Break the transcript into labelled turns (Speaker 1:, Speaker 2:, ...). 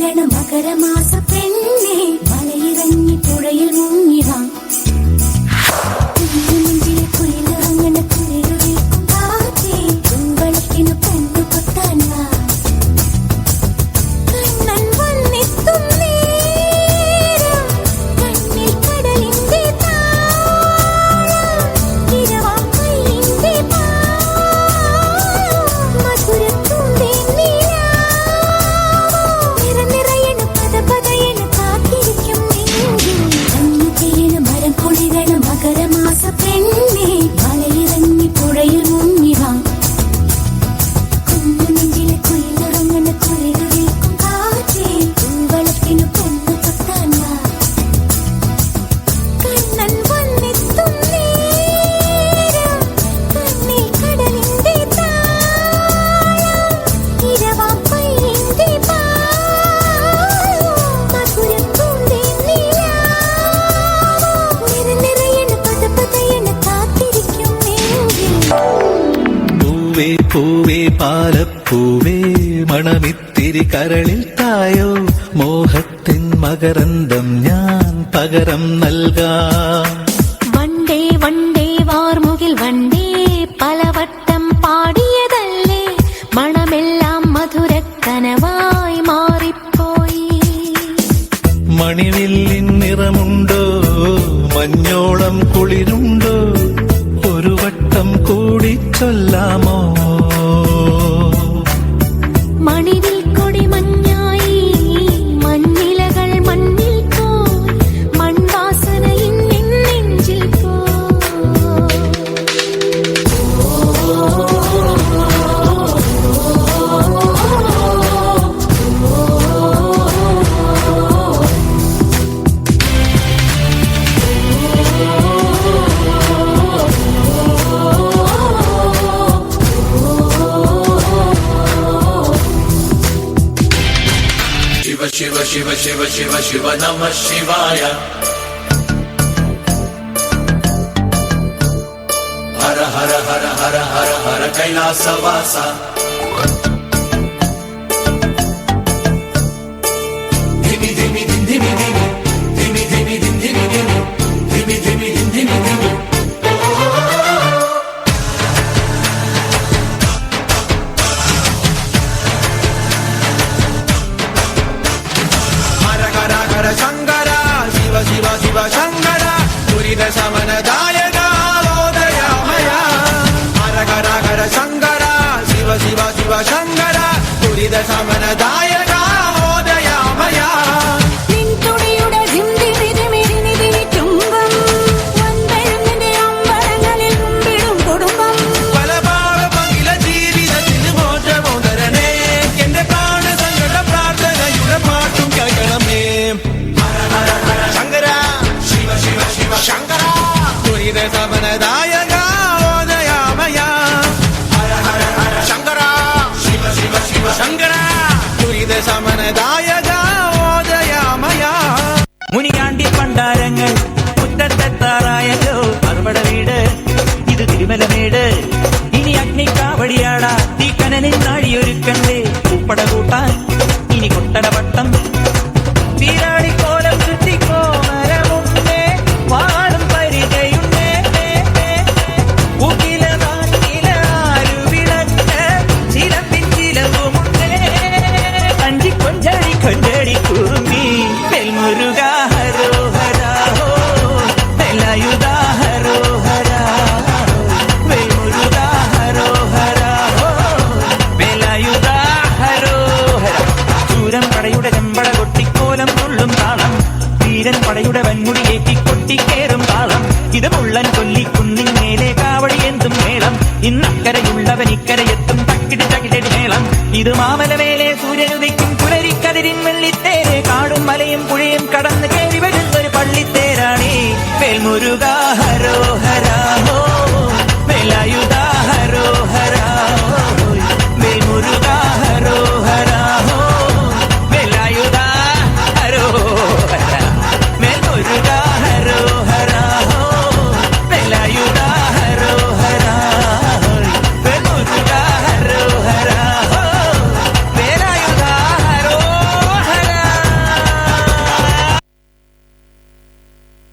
Speaker 1: മകരമാസ പെണ്ണേ മലയിറങ്ങി പുഴയിൽ
Speaker 2: പൂവേ പൂവേ പാലപ്പൂവേ മണമിത്തിരി കരളിൽ തായോ മോഹത്തിൻ മകരന്തം ഞാൻ പകരം നൽകാം.
Speaker 1: വണ്ടേ വണ്ടേ Varmukil വണ്ടേ
Speaker 3: Shiva Shiva Shiva Shiva Shiva Namah Shivaya. Hara Hara Hara Hara Hara Hara Kailasa Vasa. വിമലമേട കുള്ളൻ കൊല്ലിക്കുന്നിങ്ങേലെ കാവടി എന്തും മേളം. ഇന്നക്കരയുള്ളവൻ ഇക്കരയെത്തും തക്കിടി തകിടടി മേളം. ഇത് മാമലമേലെ സൂര്യനുദിക്കും പുലരിക്കതിരിൻ വെള്ളിത്തേരെ. കാടും മലയും പുഴയും കടന്ന് കയറി വരുന്നൊരു പള്ളിത്തേരാണേ. വേൽമുരുകാ